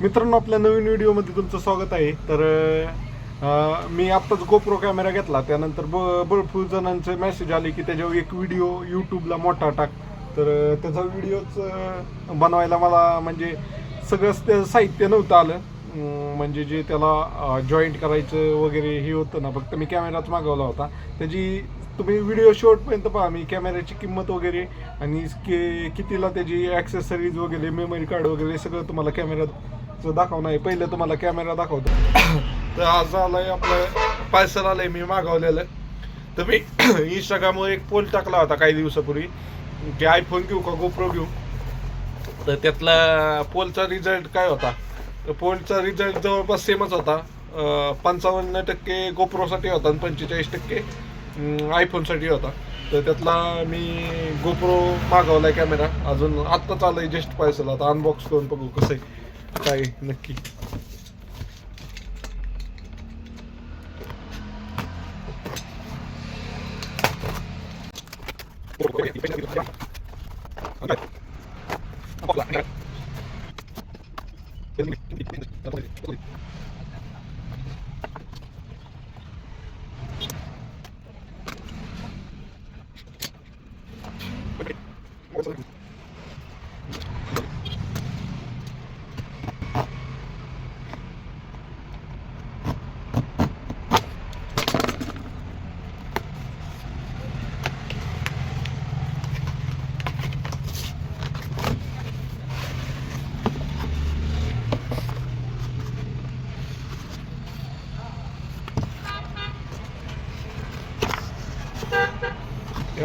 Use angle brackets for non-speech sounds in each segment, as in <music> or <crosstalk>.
मित्रांनो आपल्या नवीन व्हिडिओमध्ये तुमचं स्वागत आहे. तर मी आत्ताच गोप्रो कॅमेरा घेतला. त्यानंतर ब भरपूर जणांचे मेसेज आले की त्याच्यावर एक व्हिडिओ यूट्यूबला मोठा टाक. तर त्याचा व्हिडिओच बनवायला मला म्हणजे सगळंच त्याचं साहित्य नव्हतं आलं. म्हणजे जे त्याला जॉईंट करायचं वगैरे हे होतं ना फक्त मी कॅमेराच मागवला होता. त्याची तुम्ही व्हिडिओ शॉर्टपर्यंत पहा. मी कॅमेऱ्याची किंमत वगैरे आणि कि कितीला त्याची ॲक्सेसरीज वगैरे मेमरी कार्ड वगैरे सगळं तुम्हाला कॅमेऱ्यात दाखवणार आहे पहिले तुम्हाला कॅमेरा दाखवतो. <coughs> तर आज आलाय आपलं पार्सल आलंय मी मागवलेलं. तर मी इंस्टाग्रामवर एक पोल टाकला होता काही दिवसापूर्वी की आयफोन घेऊ का गोप्रो घेऊ? तर त्यातला पोलचा रिझल्ट काय होता? तर पोलचा रिझल्ट जवळपास सेमच होता. पंचावन्न टक्के गोप्रोसाठी होता आणि पंचेचाळीस टक्के आयफोनसाठी होता. तर त्यातला मी गोप्रो मागवलाय कॅमेरा अजून आत्ताच आलंय जस्ट पार्सल आता अनबॉक्स करून बघू कसं आहे. काय आहे नक्की हे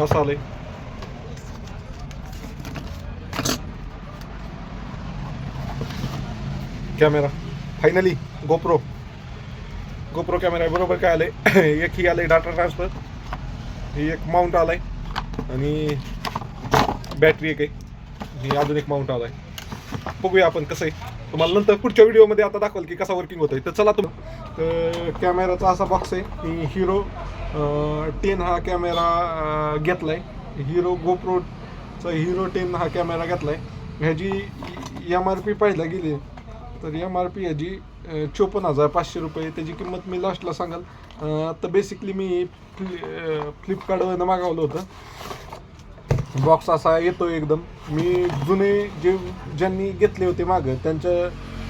कसं आलंय camera finally GoPro GoPro camera आहे बरोबर काय आलंय? <coughs> एक ही आलंय डाटा ट्रान्सफर ही एक माउंट आलाय. आणि बॅटरी एक आहे. ही अजून एक माउंट आलाय. बघूया आपण कसं आहे. तुम्हाला नंतर पुढच्या व्हिडिओमध्ये आता दाखवाल की कसा वर्किंग होतोय. तर चला तुम्ही तर कॅमेराचा असा बॉक्स आहे मी हिरो टेन हा कॅमेरा घेतला आहे हिरो गोप्रोचा हिरो टेन हा कॅमेरा घेतला आहे ह्याची एम आर पी पाहायला गेली तर एम आर पी ह्याची चोपन्न हजार पाचशे रुपये त्याची किंमत मी लास्टला सांगाल. तर बेसिकली मी फ्लि फ्लिपकार्टवरनं मागवलं होतं. बॉक्स असा येतो एकदम. मी जुने जे ज्यांनी घेतले होते मागं त्यांच्या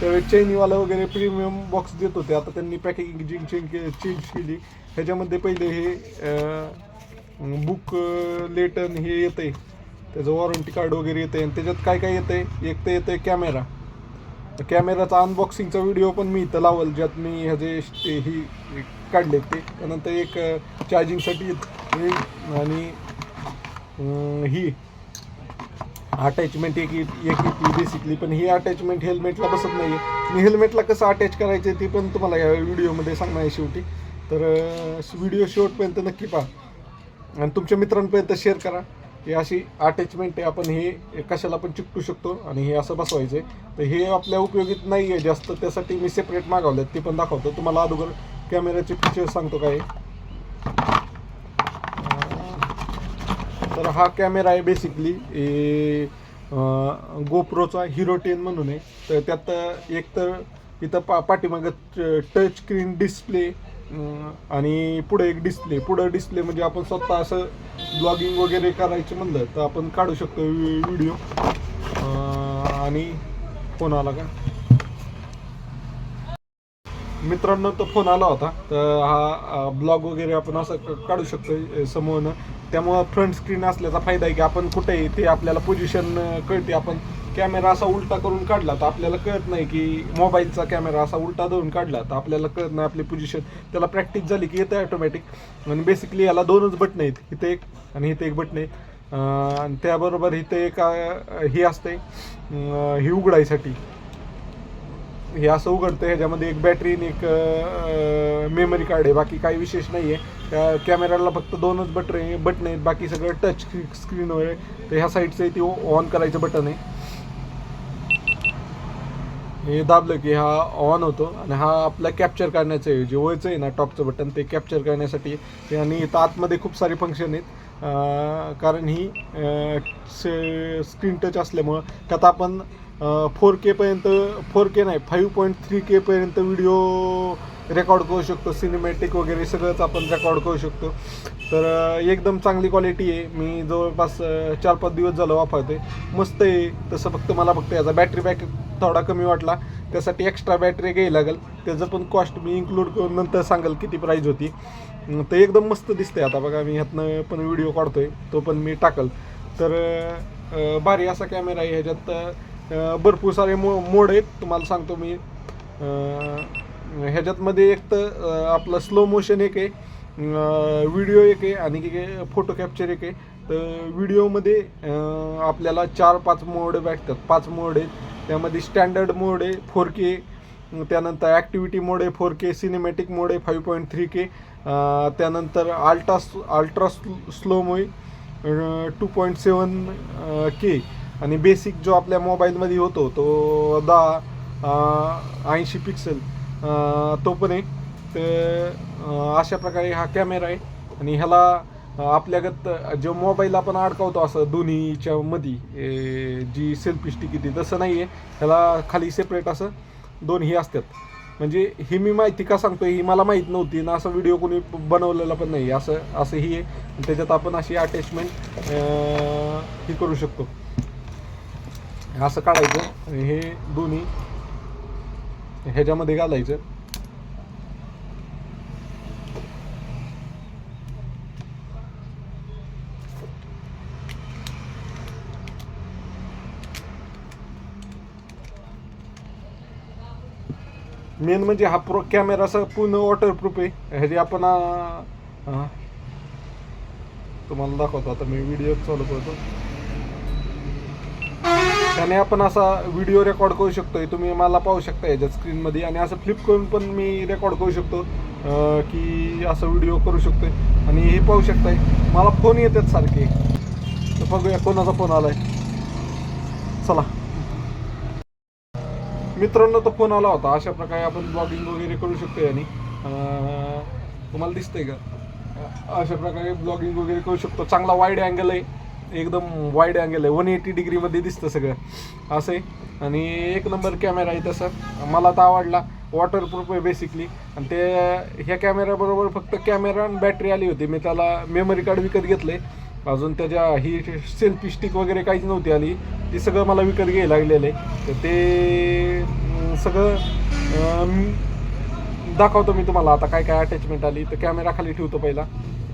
त्यावेळी चैनीवाला वगैरे प्रीमियम बॉक्स देत होते. आता त्यांनी पॅकेजिंग चेंज चेंज केली. ह्याच्यामध्ये पहिले हे बुक लेटन हे येतंय. त्याचं वॉरंटी कार्ड वगैरे येतंय. आणि त्याच्यात काय काय येतंय? एक तर येतंय कॅमेरा कॅमेराचा अनबॉक्सिंगचा व्हिडिओ पण मी इथं लावल ज्यात मी ह्याचे ते ही काढले ते. त्यानंतर एक चार्जिंगसाठी आणि ही. अटॅचमेंट एक एक येते बेसिकली पण ही अटॅचमेंट हेल्मेटला बसत नाही आहे मी हेल्मेटला कसं अटॅच करायचं ते पण तुम्हाला या व्हिडिओमध्ये सांगणार आहे शेवटी तर व्हिडिओ शेवटपर्यंत नक्की पहा. आणि तुमच्या मित्रांपर्यंत शेअर करा. हे अशी अटॅचमेंट आहे. आपण हे कशाला पण चिकटू शकतो आणि हे असं बसवायचं आहे तर हे आपल्या उपयोगीत नाही आहे जास्त. त्यासाठी मी सेपरेट मागवले ते पण दाखवतो. तुम्हाला अगोदर कॅमेऱ्याचे फीचर्स सांगतो काय आहे. तर हा कॅमेरा आहे बेसिकली ए गोप्रोचा हिरो टेन म्हणून आहे. तर त्यात एक तर इथं पा पाठीमागं टच स्क्रीन डिस्प्ले आणि पुढे एक डिस्प्ले पुढं डिस्प्ले म्हणजे आपण स्वतः असं ब्लॉगिंग वगैरे करायचं म्हणलं तर आपण काढू शकतो व्हिडिओ आणि फोन आला का? मित्रांनो तो फोन आला होता. तर हा ब्लॉग वगैरे आपण असं काढू शकतो समोरनं त्यामुळं फ्रंट स्क्रीन असल्याचा फायदा आहे की आपण कुठेही ते आपल्याला पोझिशन कळते. आपण कॅमेरा असा उलटा करून काढला तर आपल्याला कळत नाही की मोबाईलचा कॅमेरा असा उलटा धरून काढला तर आपल्याला कळत नाही आपली पोझिशन त्याला प्रॅक्टिस झाली की येतं ऑटोमॅटिक आणि बेसिकली याला दोनच बटन आहेत. इथे एक आणि इथे एक बटन आहे. आणि त्याबरोबर इथे एक हे असते ही उघडायसाठी. हे असं उघडतं ह्याच्यामध्ये एक बॅटरी आणि एक मेमरी कार्ड आहे बाकी काही विशेष नाही आहे त्या कॅमेराला फक्त दोनच बटन बटन आहेत बाकी सगळं टच स्क्रीनवर आहे. तर ह्या साईडचं आहे ते ऑन करायचं बटन आहे. हे दाबलं की हा ऑन होतो आणि हा आपला कॅप्चर करण्याचं आहे. जे वयचं आहे ना टॉपचं बटन ते कॅप्चर करण्यासाठी आणि इथं आतमध्ये खूप सारे फंक्शन आहेत. कारण ही स्क्रीन टच असल्यामुळं त्यात आपण फोर केपर्यंत फोर के नाही फाईव्ह पॉईंट थ्री केपर्यंत व्हिडिओ रेकॉर्ड करू शकतो. सिनेमॅटिक वगैरे सगळंच आपण रेकॉर्ड करू शकतो. तर एकदम चांगली क्वालिटी आहे. मी जवळपास चार पाच दिवस झालं वापरते मस्त आहे. तसं फक्त मला फक्त याचा बॅटरी बॅकअप थोडा कमी वाटला. त्यासाठी एक्स्ट्रा बॅटरी घ्यायला लागेल. त्याचं पण कॉस्ट मी इन्क्लूड करून नंतर सांगेल किती प्राईज होती. तर एकदम मस्त दिसते आता. बघा मी ह्यातनं पण व्हिडिओ काढतोय. तो पण मी टाकल. तर भारी असा कॅमेरा आहे ह्याच्यात. भरपूर सारे मो मोड आहेत. तुम्हाला सांगतो मी. ह्याच्यातमध्ये एक तर आपलं स्लो मोशन एक आहे. व्हिडिओ एक आहे आणि फोटो कॅप्चर एक आहे. तर व्हिडिओमध्ये आपल्याला चार पाच मोड भेटतात. पाच मोड आहेत. त्यामध्ये स्टँडर्ड मोड आहे फोर के त्यानंतर ॲक्टिव्हिटी मोड आहे फोर के सिनेमॅटिक मोड आहे फाईव्ह पॉईंट थ्री के त्यानंतर ultra ultra slow mo two point seven K आणि बेसिक जो आपल्या मोबाईलमध्ये होतो तो दहा ऐंशी पिक्सेल तो पण आहे. तर अशा प्रकारे हा कॅमेरा आहे. आणि ह्याला आपल्यागत जो मोबाईल आपण अडकावतो असं दोन्हीच्या मध्ये जी सेल्फी स्टिक येते तसं नाही आहे. ह्याला खाली सेपरेट असं दोन्ही असतात. म्हणजे ही मी माहिती का सांगतो ही मला माहीत नव्हती ना असं व्हिडिओ कोणी बनवलेला पण नाही. असं असं ही आहे त्याच्यात आपण अशी अटॅचमेंट ही करू शकतो. असं काढायचं हे दोन्ही ह्याच्यामध्ये घालायचं. मेन म्हणजे हा प्रो कॅमेरा असा पूर्ण वॉटरप्रूफ आहे. ह्याची आपण तुम्हाला दाखवतो. आता मी व्हिडिओ चालू करतो. त्याने आपण असा व्हिडिओ रेकॉर्ड करू शकतोय. तुम्ही मला पाहू शकता याच्या स्क्रीनमध्ये आणि असं फ्लिप करून पण मी रेकॉर्ड करू शकतो की असं व्हिडिओ करू शकतोय. आणि हे पाहू शकताय मला फोन येतात सारखे. तर बघूया कोणाचा फोन आलाय. चला. मित्रांनो तो फोन आला होता. अशा प्रकारे आपण ब्लॉगिंग वगैरे करू शकतो आणि तुम्हाला दिसतंय का? अशा प्रकारे ब्लॉगिंग वगैरे करू शकतो. चांगला वाईड अँगल आहे. एकदम वाईड अँगल आहे. वन एटी डिग्रीमध्ये दिसतं सगळं. असं आहे. आणि एक नंबर कॅमेरा आहे तसं. मला तर आवडला. वॉटरप्रूफ आहे बेसिकली आणि ते ह्या कॅमेऱ्याबरोबर फक्त कॅमेरा आणि बॅटरी आली होती. मी त्याला मेमरी कार्ड विकत घेतले अजून त्याच्या ही सेल्फी स्टिक वगैरे काहीच नव्हती आली. ती सगळं मला विकत घ्यायला लागलेलं आहे. तर ते सगळं दाखवतो मी तुम्हाला आता काय काय अटॅचमेंट आली. तर कॅमेरा खाली ठेवतो पहिला.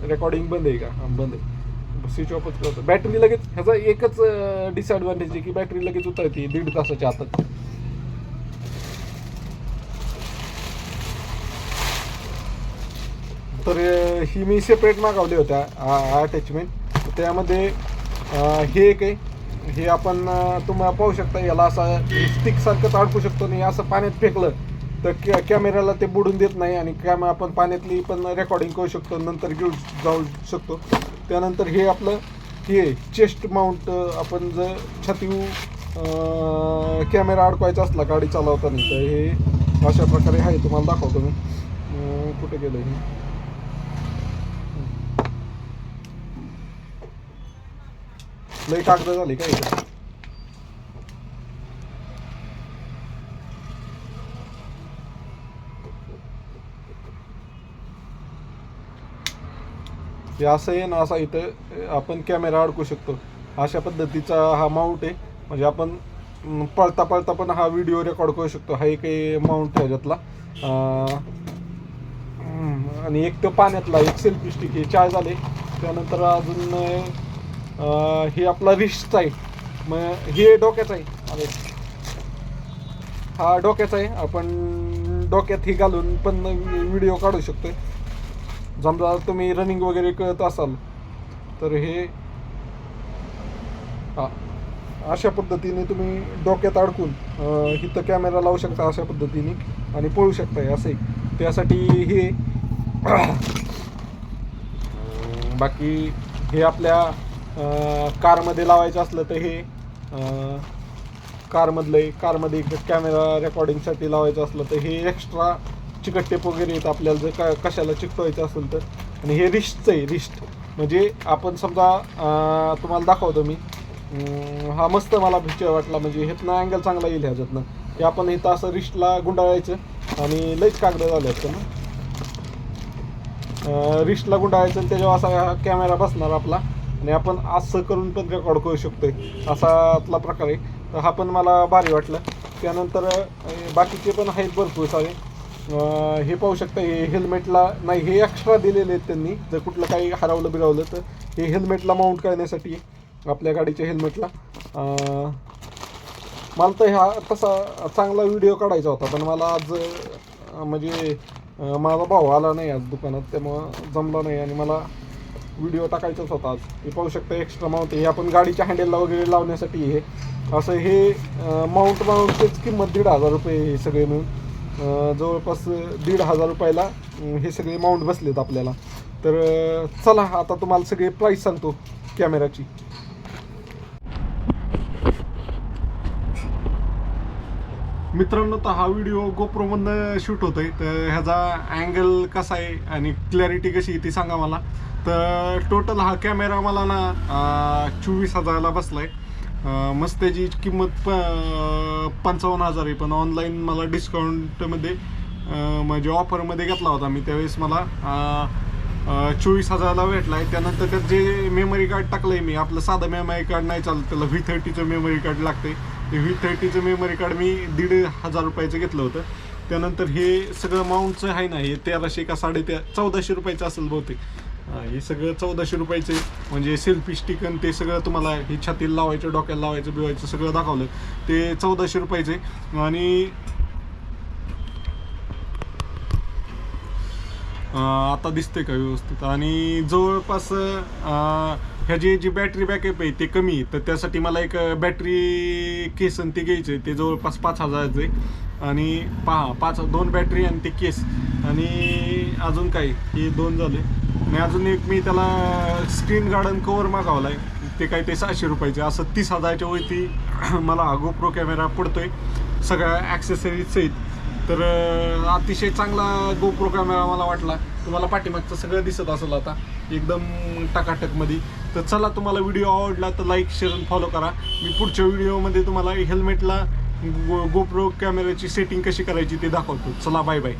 रेकॉर्डिंग बंद आहे का? बंद आहे. स्विच ऑफच करतो बॅटरी लगेच ह्याचा एकच डिसएडव्हान्टेज आहे की बॅटरी लगेच उतरते दीड तासाच्या आतात तर ही मी सेपरेट मागवली होत्या अटॅचमेंट त्यामध्ये हे एक आहे. हे आपण तुम्हाला पाहू शकता याला असं स्टिक सारखंच अडकू शकतो आणि असं पाण्यात फेकलं तर कॅ कॅमेऱ्याला ते बुडून देत नाही आणि कॅमेरा आपण पाण्यातली पण रेकॉर्डिंग करू शकतो नंतर घेऊ जाऊ शकतो. त्यानंतर हे आपलं हे चेस्ट माउंट आपण जर छातीव कॅमेरा अडकवायचा असला गाडी चालवताना तर हे अशा प्रकारे आहे तुम्हाला दाखवतो मी. कुठे गेलं हे? लई कागद झाली काय हे असं आहे ना असा इथं आपण कॅमेरा अडकू शकतो. अशा पद्धतीचा हा माउंट आहे. म्हणजे आपण पळता पळता पण हा व्हिडिओ रेकॉर्ड करू शकतो. हा एक माउंट आहे ह्याच्यातला. आणि एक तर पाण्यातला एक सेल्फी स्टिक हे चार झाले. त्यानंतर अजून हे आपला रिस्टचा आहे. मग हे डोक्याचा आहे. हा डोक्याचा आहे. आपण डोक्यात हे घालून पण व्हिडिओ काढू शकतोय. समजा तुम्ही रनिंग वगैरे करत असाल तर हे हा अशा पद्धतीने तुम्ही डोक्यात अडकून इथं कॅमेरा लावू शकता अशा पद्धतीने आणि पळू शकता असं एक. त्यासाठी हे <coughs> बाकी हे आपल्या कारमध्ये लावायचं असलं तर हे कारमधलं आहे कारमध्ये कॅमेरा रेकॉर्डिंगसाठी लावायचं असलं तर हे एक्स्ट्रा चिकट टेप वगैरे येतं आपल्याला जर का कशाला चिकटवायचं असेल तर. आणि हे रिस्टचं आहे रिस्ट म्हणजे आपण समजा तुम्हाला दाखवतो मी. हा मस्त मला पिक्चर वाटला. म्हणजे ह्यातनं अँगल चांगला येईल ह्याच्यातनं. की आपण इथं असं रिस्टला गुंडाळायचं आणि लईच कागद झाले असतं ना. रिस्टला गुंडाळायचं आणि त्याच्यावर असा कॅमेरा बसणार आपला. आणि आपण असं करून पण रेकॉर्ड करू शकतोय. असातला प्रकार आहे. तर हा पण मला भारी वाटलं. त्यानंतर बाकीचे पण आहेत भरपूर सारे. हे पाहू शकता हे हेल्मेटला नाही हे एक्स्ट्रा दिलेले आहेत त्यांनी. जर कुठलं काही हरवलं बिरावलं तर हे हेल्मेटला माउंट करण्यासाठी आपल्या गाडीच्या हेल्मेटला मला तर ह्या तसा चांगला व्हिडिओ काढायचा होता पण मला आज म्हणजे माझा भाऊ आला नाही आज दुकानात त्यामुळं जमला नाही आणि मला व्हिडिओ टाकायचाच होता आज. हे पाहू शकता एक्स्ट्रा माउंट हे आपण गाडीच्या हँडलला वगैरे लावण्यासाठी हे. असं हे माउंट माउंटचीच किंमत दीड हजार रुपये हे सगळे मिळून. जवळपास दीड हजार रुपयाला हे सगळे माउंट बसलेत आपल्याला. तर चला आता तुम्हाला सगळे प्राईस सांगतो कॅमेराची मित्रांनो तर हा व्हिडिओ गोप्रोमधनं शूट होतो आहे तर ह्याचा अँगल कसा आहे आणि क्लॅरिटी कशी आहे ती सांगा मला. तर टोटल हा कॅमेरा मला ना चोवीस हजाराला बसला आहे मस्त त्याची किंमत प पंचावन्न हजार आहे. पण ऑनलाईन मला डिस्काउंटमध्ये म्हणजे ऑफरमध्ये घेतला होता मी त्यावेळेस मला. चोवीस हजाराला भेटला आहे त्यानंतर त्यात जे मेमरी कार्ड टाकलं आहे मी आपलं साधं मेमरी कार्ड नाही चालत त्याला व्ही थर्टीचं मेमरी कार्ड लागते ते व्ही थर्टीचं मेमरी कार्ड मी दीड हजार रुपयाचं घेतलं होतं. त्यानंतर हे सगळं माउंटचं आहे ना हे तेराशे का साडे ते चौदाशे रुपयाचं असेल बहुतेक. हां हे सगळं चौदाशे रुपयाचे म्हणजे सेल्फी स्टिक आणि ते सगळं तुम्हाला हे छातीला लावायचं डोक्याला लावायचं बिवायचं सगळं दाखवलं. ते चौदाशे रुपयाचे आणि आता दिसते का व्यवस्थित? आणि जवळपास ह्याची जी बॅटरी बॅकअप आहे ते कमी आहे. तर त्यासाठी मला एक बॅटरी केस आणि ते घ्यायचं आहे. ते जवळपास पाच हजाराचं आहे. आणि पहा पाच दोन बॅटरी आणि ते केस आणि अजून काही हे दोन झाले. आणि अजून एक मी त्याला स्क्रीन गार्डन कवर मागवला आहे ते काय ते सहाशे रुपयाचे असं तीस हजाराच्या वरती <clears throat> मला हा गोप्रो कॅमेरा पडतोय. सगळ्या ॲक्सेसरीज सहित तर अतिशय चांगला गोप्रो कॅमेरा मला वाटला. तुम्हाला पाठीमागचं सगळं दिसत असेल आता. एकदम टकाटकमध्ये तर चला तुम्हाला व्हिडिओ आवडला तर लाईक शेअर आणि फॉलो करा. मी पुढच्या व्हिडिओमध्ये तुम्हाला हेल्मेटला गो गोप्रो कॅमेऱ्याची सेटिंग कशी करायची ते दाखवतो. चला बाय बाय